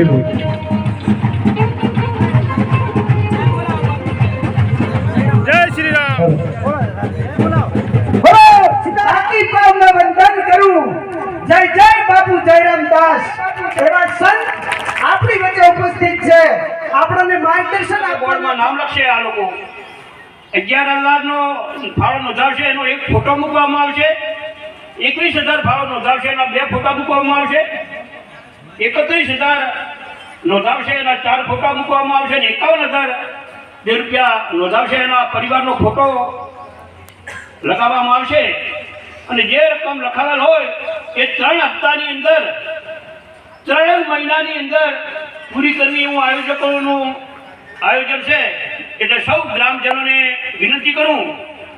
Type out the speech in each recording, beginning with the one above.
જય શ્રી રામ બોલો સીતારામની પાવના વંદન કરું. જય જય બાપુ જયરામ દાસ એવા સંત આપણી વચ્ચે ઉપસ્થિત છે. આપણને માર્ગદર્શન બોર્ડમાં નામ લખશે આ લોકો. અગિયાર હજારનો ફાળો નોંધાવશે એનો એક ફોટો મૂકવામાં આવશે. એકવીસ હજાર ફાળો નોંધાવશે એના બે ફોટા મૂકવામાં આવશે. એકત્રીસ હજાર નોંધાવશે એના ચાર ફોટા મૂકવામાં આવશે અને એકાવન હજાર બે રૂપિયા નોંધાવશે એના પરિવારનો ફોટો લગાવવામાં આવશે. અને જે રકમ લખાવેલ હોય એ ત્રણ હપ્તાની અંદર ત્રણ મહિનાની અંદર પૂરી કરવી એવું આયોજકોનું આયોજન છે. એટલે સૌ ગ્રામજનોને વિનંતી કરું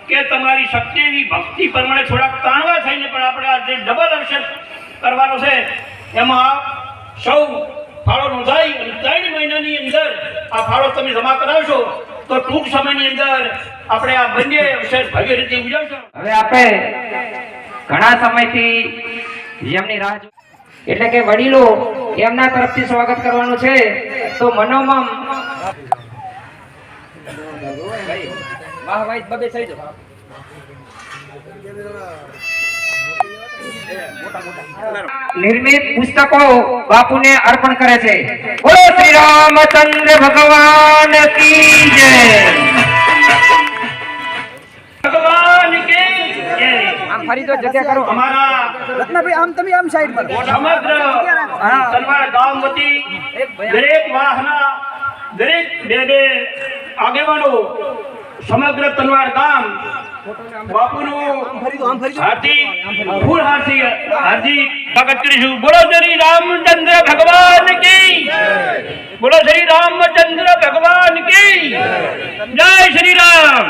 કે તમારી શક્તિ એવી ભક્તિ પ્રમાણે થોડાક તાણવા થઈને પણ આપણે આ જે ડબલ અવસર કરવાનો છે. એમાં સૌ ફાળો નોંધાઈ અને ત્રણ મહિનાની અંદર આ ફાળો તમે જમા કરાવશો તો ટૂંક સમયની અંદર આપણે આ બંને વિશેષ ભવ્ય રીતે ઉજવશું હવે આપણે ઘણા સમયથી જેમની રાહ જો- એટલે કે વડીલો એમના તરફથી સ્વાગત કરવાનું છે તો મનોમમ વાહ વાહ બબે થઈ જાઓ નિર્મિત પુસ્તકો બાપુને અર્પણ કરે છે. બોલો શ્રી રામચંદ્ર ભગવાન કી જય. ભગવાન કી જય. આમ ફરી તો જગ્યા કરો. અમારા રત્નાભાઈ આમ તમે આમ સાઈડ પર સમગ્ર તલવાર ગામ વતી દરેક વાહના દરેક બે બે આગેવાનો સમગ્ર તલવાર ગામ બાપુનું હાર્દિક ફૂલ હાર્દિક. હાર્દિક સ્વાગત કરીશું બોલો શ્રી રામચંદ્ર ભગવાન કી બોલો શ્રી રામચંદ્ર ભગવાન કી જય શ્રી રામ.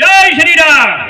જય શ્રી રામ.